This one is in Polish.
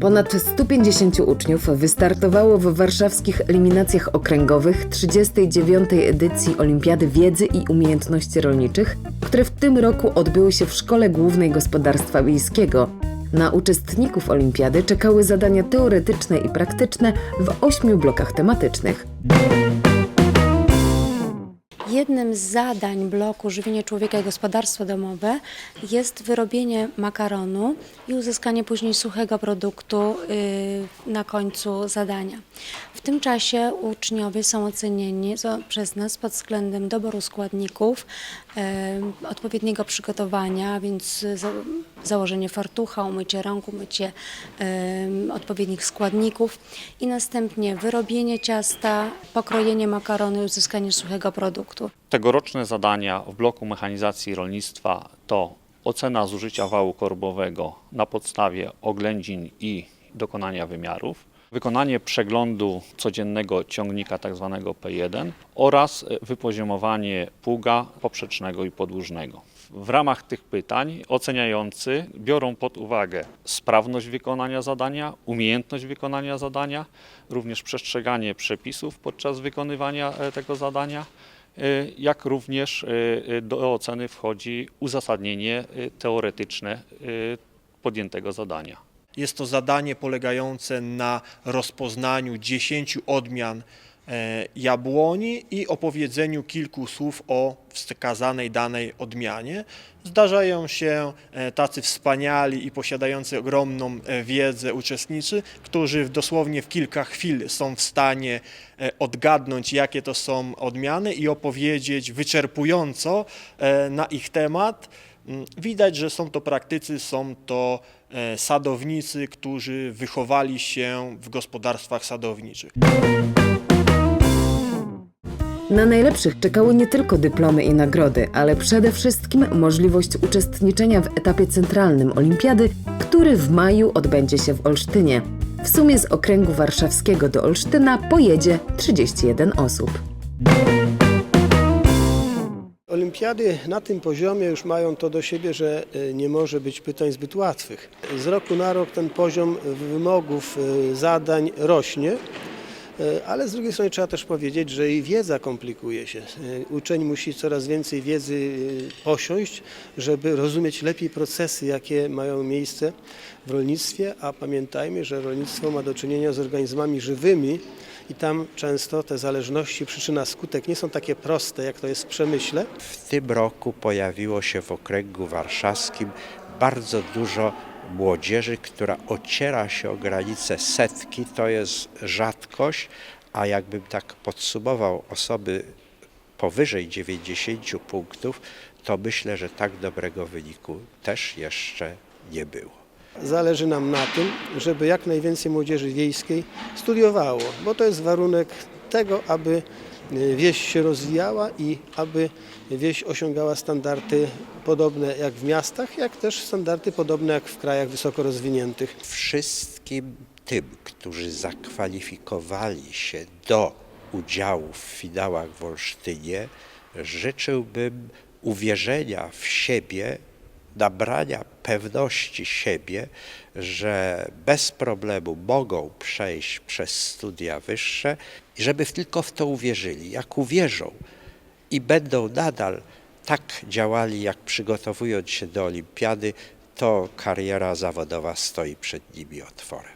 Ponad 150 uczniów wystartowało w warszawskich eliminacjach okręgowych 39. edycji Olimpiady Wiedzy i Umiejętności Rolniczych, które w tym roku odbyły się w Szkole Głównej Gospodarstwa Wiejskiego. Na uczestników olimpiady czekały zadania teoretyczne i praktyczne w ośmiu blokach tematycznych. Jednym z zadań bloku Żywienie Człowieka i Gospodarstwo Domowe jest wyrobienie makaronu i uzyskanie później suchego produktu y, na końcu zadania. W tym czasie uczniowie są ocenieni przez nas pod względem doboru składników, odpowiedniego przygotowania, więc za, założenie fartucha, umycie rąk, umycie odpowiednich składników i następnie wyrobienie ciasta, pokrojenie makaronu i uzyskanie suchego produktu. Tegoroczne zadania w bloku mechanizacji rolnictwa to ocena zużycia wału korbowego na podstawie oględzin i dokonania wymiarów, wykonanie przeglądu codziennego ciągnika tzw. P1 oraz wypoziomowanie pługa poprzecznego i podłużnego. W ramach tych pytań oceniający biorą pod uwagę sprawność wykonania zadania, umiejętność wykonania zadania, również przestrzeganie przepisów podczas wykonywania e, tego zadania, e, jak również e, e, do oceny wchodzi uzasadnienie e, teoretyczne e, podjętego zadania. Jest to zadanie polegające na rozpoznaniu 10 odmian e, jabłoni i opowiedzeniu kilku słów o wskazanej danej odmianie. Zdarzają się e, tacy wspaniali i posiadający ogromną e, wiedzę uczestnicy, którzy dosłownie w kilka chwil są w stanie odgadnąć, jakie to są odmiany i opowiedzieć wyczerpująco na ich temat. Mm, Widać, że są to praktycy, są to e, sadownicy, którzy wychowali się w gospodarstwach sadowniczych. Na najlepszych czekały nie tylko dyplomy i nagrody, ale przede wszystkim możliwość uczestniczenia w etapie centralnym Olimpiady, który w maju odbędzie się w Olsztynie. W sumie z okręgu warszawskiego do Olsztyna pojedzie 31 osób. Olimpiady na tym poziomie już mają to do siebie, że e, nie może być pytań zbyt łatwych. Z roku na rok ten poziom wymogów, e, zadań rośnie, ale z drugiej strony trzeba też powiedzieć, że i wiedza komplikuje się. E, Uczeń musi coraz więcej wiedzy e, posiąść, żeby rozumieć lepiej procesy, jakie mają miejsce w rolnictwie, a pamiętajmy, że rolnictwo ma do czynienia z organizmami żywymi, i tam często te zależności przyczyna-skutek nie są takie proste, jak to jest w przemyśle. W tym roku pojawiło się w okręgu warszawskim bardzo dużo młodzieży, która ociera się o granice setki. To jest rzadkość, a jakbym tak podsumował osoby powyżej 90 punktów, to myślę, że tak dobrego wyniku też jeszcze nie było. Zależy nam na tym, żeby jak najwięcej młodzieży wiejskiej studiowało, bo to jest warunek tego, aby wieś się rozwijała i aby wieś osiągała standardy podobne jak w miastach, jak też standardy podobne jak w krajach wysoko rozwiniętych. Wszystkim tym, którzy zakwalifikowali się do udziału w finałach w Olsztynie, życzyłbym uwierzenia w siebie, nabrania pewności siebie, że bez problemu mogą przejść przez studia wyższe i żeby tylko w to uwierzyli. Jak uwierzą i będą nadal tak działali, jak przygotowując się do olimpiady, to kariera zawodowa stoi przed nimi otworem.